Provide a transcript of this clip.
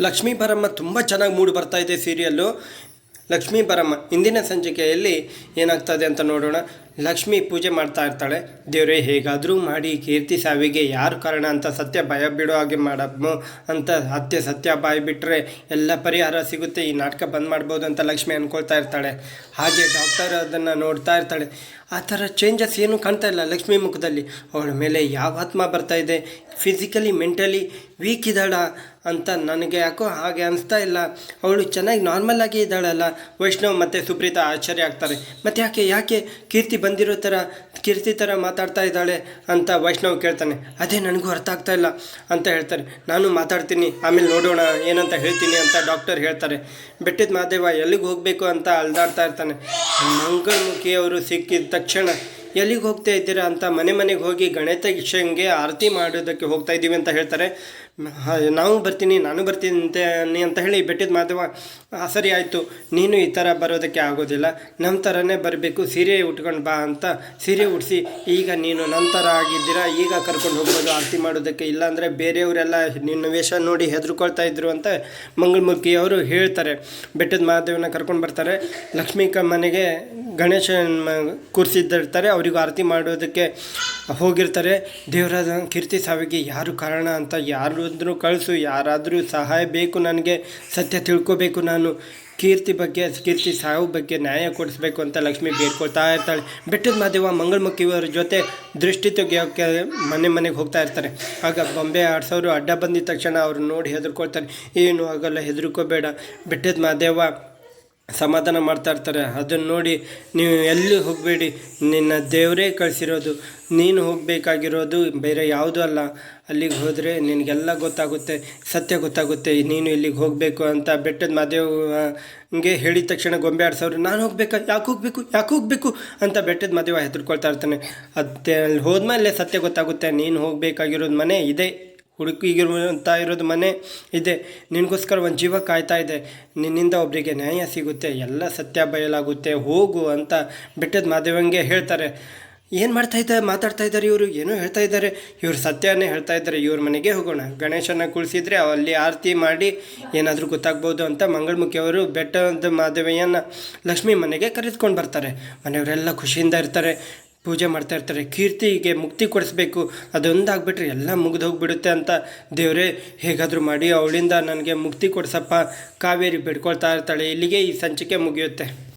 ಲಕ್ಷ್ಮೀ ಬರಮ್ಮ ತುಂಬ ಚೆನ್ನಾಗಿ ಮೂಡಿ ಬರ್ತಾ ಇದೆ ಸೀರಿಯಲ್ಲು ಲಕ್ಷ್ಮೀ ಬರಮ್ಮ ಇಂದಿನ ಸಂಚಿಕೆಯಲ್ಲಿ ಏನಾಗ್ತದೆ ಅಂತ ನೋಡೋಣ. ಲಕ್ಷ್ಮಿ ಪೂಜೆ ಮಾಡ್ತಾ ಇರ್ತಾಳೆ. ದೇವರೇ, ಹೇಗಾದರೂ ಮಾಡಿ, ಕೀರ್ತಿ ಸಾವಿಗೆ ಯಾರು ಕಾರಣ ಅಂತ ಸತ್ಯ ಭಯ ಬಿಡೋ ಹಾಗೆ ಮಾಡಮ್ಮ ಅಂತ ಸತ್ಯ ಸತ್ಯ ಬಾಯಿ ಬಿಟ್ಟರೆ ಎಲ್ಲ ಪರಿಹಾರ ಸಿಗುತ್ತೆ. ಈ ನಾಟಕ ಬಂದ್ ಮಾಡ್ಬೋದು ಅಂತ ಲಕ್ಷ್ಮಿ ಅಂದ್ಕೊಳ್ತಾ ಇರ್ತಾಳೆ. ಹಾಗೆ ಡಾಕ್ಟರ್ ಅದನ್ನು ನೋಡ್ತಾ ಇರ್ತಾಳೆ. ಆ ಥರ ಚೇಂಜಸ್ ಏನೂ ಕಾಣ್ತಾ ಇಲ್ಲ ಲಕ್ಷ್ಮಿ ಮುಖದಲ್ಲಿ. ಅವಳ ಮೇಲೆ ಯಾವ ಆತ್ಮ ಬರ್ತಾ ಇದೆ? ಫಿಸಿಕಲಿ ಮೆಂಟಲಿ ವೀಕ್ ಇದ್ದಾಳ ಅಂತ ನನಗೆ ಯಾಕೋ ಹಾಗೆ ಅನಿಸ್ತಾ ಇಲ್ಲ. ಅವಳು ಚೆನ್ನಾಗಿ ನಾರ್ಮಲ್ ಆಗಿ ಇದ್ದಾಳಲ್ಲ. ವೈಷ್ಣವ್ ಮತ್ತು ಸುಪ್ರೀತಾ ಆಶ್ಚರ್ಯ ಆಗ್ತಾರೆ. ಮತ್ತು ಯಾಕೆ ಯಾಕೆ ಕೀರ್ತಿ ಬಂದಿರೋ ಥರ, ಕೀರ್ತಿ ಥರ ಮಾತಾಡ್ತಾ ಇದ್ದಾಳೆ ಅಂತ ವೈಷ್ಣವ್ ಕೇಳ್ತಾನೆ. ಅದೇ ನನಗೂ ಅರ್ಥ ಆಗ್ತಾ ಇಲ್ಲ ಅಂತ ಹೇಳ್ತಾರೆ. ನಾನು ಮಾತಾಡ್ತೀನಿ, ಆಮೇಲೆ ನೋಡೋಣ, ಏನಂತ ಹೇಳ್ತೀನಿ ಅಂತ ಡಾಕ್ಟರ್ ಹೇಳ್ತಾರೆ. ಬೆಟ್ಟದ ಮಾದೇವ ಎಲ್ಲಿಗೆ ಹೋಗಬೇಕು ಅಂತ ಅಲ್ದಾಡ್ತಾ ಇರ್ತಾನೆ. ಮಂಗಳಮುಖಿ ಅವರು ಸಿಕ್ಕಿದ ತಕ್ಷಣ ಎಲ್ಲಿಗೆ ಹೋಗ್ತಾ ಇದ್ದೀರಾ ಅಂತ ಮನೆ ಮನೆಗೆ ಹೋಗಿ ಗಣೇಶ ಆರತಿ ಮಾಡೋದಕ್ಕೆ ಹೋಗ್ತಾ ಇದ್ದೀವಿ ಅಂತ ಹೇಳ್ತಾರೆ. ನಾವು ಬರ್ತೀನಿ ನಾನು ಬರ್ತೀನಿ ಅಂತ ಅಂತ ಹೇಳಿ ಬೆಟ್ಟದ ಮಾಧವ "ಆ, ಸರಿ ಆಯಿತು ನೀನು ಈ ಥರ ಬರೋದಕ್ಕೆ ಆಗೋದಿಲ್ಲ ನಮ್ಮ ಥರನೇ ಬರಬೇಕು ಸೀರೆ ಉಟ್ಕೊಂಡು ಬಾ ಅಂತ ಸೀರೆ ಉಡಿಸಿ ಈಗ ನೀನು ನಮ್ಮ ಥರ ಆಗಿದ್ದೀರಾ ಈಗ ಕರ್ಕೊಂಡು ಹೋಗ್ಬೋದು ಆರತಿ ಮಾಡೋದಕ್ಕೆ ಇಲ್ಲಾಂದರೆ ಬೇರೆಯವರೆಲ್ಲ ನಿನ್ನ ವೇಷ ನೋಡಿ ಹೆದರ್ಕೊಳ್ತಾ ಇದ್ರು ಅಂತ ಮಂಗಳಮುಖಿ ಅವರು ಹೇಳ್ತಾರೆ. ಬೆಟ್ಟದ ಮಹಾದೇವನ ಕರ್ಕೊಂಡು ಬರ್ತಾರೆ. ಲಕ್ಷ್ಮೀ ಮನೆಗೆ ಗಣೇಶನ ಕೂರಿಸಿದ್ದಿರ್ತಾರೆ ಅವರಿಗೂ ಆರತಿ ಮಾಡೋದಕ್ಕೆ ಹೋಗಿರ್ತಾರೆ. ದೇವರಾದ ಕೀರ್ತಿ ಸಾವಿಗೆ ಯಾರು ಕಾರಣ ಅಂತ ಯಾರಾದರೂ ಕಳಿಸು, ಯಾರಾದರೂ ಸಹಾಯ ಬೇಕು ನನಗೆ, ಸತ್ಯ ತಿಳ್ಕೊಬೇಕು ನಾನು. ಕೀರ್ತಿ ಬಗ್ಗೆ, ಕೀರ್ತಿ ಸಾವು ಬಗ್ಗೆ ನ್ಯಾಯ ಕೊಡಿಸ್ಬೇಕು ಅಂತ ಲಕ್ಷ್ಮಿ ಬೇಡ್ಕೊಳ್ತಾ ಇರ್ತಾಳೆ. ಬೆಟ್ಟದ ಮಾದೇವ ಮಂಗಳಮುಖಿಯವರ ಜೊತೆ ದೃಷ್ಟಿ ತೆಗಿಯೋಕ್ಕೆ ಮನೆ ಮನೆಗೆ ಹೋಗ್ತಾ ಇರ್ತಾರೆ. ಆಗ ಬೊಂಬೆ ಆಡ್ಸೋರು ಅಡ್ಡ ಬಂದಿದ ತಕ್ಷಣ ಅವ್ರು ನೋಡಿ ಹೆದರ್ಕೊಳ್ತಾರೆ. ಏನು ಆಗಲ್ಲ ಹೆದರ್ಕೋಬೇಡ. ಬೆಟ್ಟದ ಮಾದೇವ ಸಮಾಧಾನ ಮಾಡ್ತಾ ಇರ್ತಾರೆ. ಅದನ್ನು ನೋಡಿ ನೀವು ಎಲ್ಲಿ ಹೋಗಬೇಡಿ. ನಿನ್ನ ದೇವರೇ ಕಳಿಸಿರೋದು. ನೀನು ಹೋಗಬೇಕಾಗಿರೋದು ಬೇರೆ ಯಾವುದೂ ಅಲ್ಲ. ಅಲ್ಲಿಗೆ ಹೋದರೆ ನಿನಗೆಲ್ಲ ಗೊತ್ತಾಗುತ್ತೆ. ಸತ್ಯ ಗೊತ್ತಾಗುತ್ತೆ. ನೀನು ಇಲ್ಲಿಗೆ ಹೋಗಬೇಕು ಅಂತ ಬೆಟ್ಟದ ಮಾದೇವ್ಗೆ ಹೇಳಿದ ತಕ್ಷಣ ಗೊಂಬೆ ಆಡ್ಸೋರು, ನಾನು ಹೋಗ್ಬೇಕಾ? ಯಾಕೆ ಹೋಗಬೇಕು? ಯಾಕೆ ಹೋಗಬೇಕು? ಅಂತ ಬೆಟ್ಟದ ಮಾದೇವ ಹೆದರ್ಕೊಳ್ತಾ ಇರ್ತಾನೆ. ಅದೇ ಅಲ್ಲಿ ಹೋದ್ಮೇಲೆ ಸತ್ಯ ಗೊತ್ತಾಗುತ್ತೆ. ನೀನು ಹೋಗಬೇಕಾಗಿರೋದು ಮನೆ ಇದೆ. ಹುಡುಕಿಗಿರುವಂಥ ಇರೋದು ಮನೆ ಇದೆ. ನಿನಗೋಸ್ಕರ ಒಂದು ಜೀವ ಕಾಯ್ತಾ ಇದೆ. ನಿನ್ನಿಂದ ಒಬ್ಬರಿಗೆ ನ್ಯಾಯ ಸಿಗುತ್ತೆ, ಎಲ್ಲ ಸತ್ಯ ಬಯಲಾಗುತ್ತೆ, ಹೋಗು ಅಂತ ಬೆಟ್ಟದ ಮಾದೇವಂಗೆ ಹೇಳ್ತಾರೆ. ಏನು ಮಾಡ್ತಾ ಇದ್ದಾರೆ, ಮಾತಾಡ್ತಾ ಇದ್ದಾರೆ ಇವರು, ಏನೋ ಹೇಳ್ತಾ ಇದ್ದಾರೆ. ಇವರು ಸತ್ಯನೇ ಹೇಳ್ತಾ ಇದ್ದಾರೆ, ಇವ್ರ ಮನೆಗೆ ಹೋಗೋಣ. ಗಣೇಶನ ಕುಳಿಸಿದ್ರೆ ಅಲ್ಲಿ ಆರತಿ ಮಾಡಿ ಏನಾದರೂ ಗೊತ್ತಾಗ್ಬೋದು ಅಂತ ಮಂಗಳಮುಖಿಯವರು ಬೆಟ್ಟದ ಮಾಧವಯ್ಯನ ಲಕ್ಷ್ಮಿ ಮನೆಗೆ ಕರೆದುಕೊಂಡು ಬರ್ತಾರೆ. ಮನೆಯವರೆಲ್ಲ ಖುಷಿಯಿಂದ ಇರ್ತಾರೆ. ಪೂಜೆ ಮಾಡ್ತಾ ಇರ್ತಾರೆ. ಕೀರ್ತಿಗೆ ಮುಕ್ತಿ ಕೊಡಿಸ್ಬೇಕು. ಅದೊಂದಾಗ್ಬಿಟ್ರೆ ಎಲ್ಲ ಮುಗಿದು ಹೋಗ್ಬಿಡುತ್ತೆ ಅಂತ ದೇವರೇ. ಹೇಗಾದರೂ ಮಾಡಿ, ಅವಳಿಂದ ನನಗೆ ಮುಕ್ತಿ ಕೊಡಿಸಪ್ಪ. ಕಾವೇರಿ ಬೇಡ್ಕೊಳ್ತಾ ಇರ್ತಾಳೆ. ಇಲ್ಲಿಗೆ ಈ ಸಂಚಿಕೆ ಮುಗಿಯುತ್ತೆ.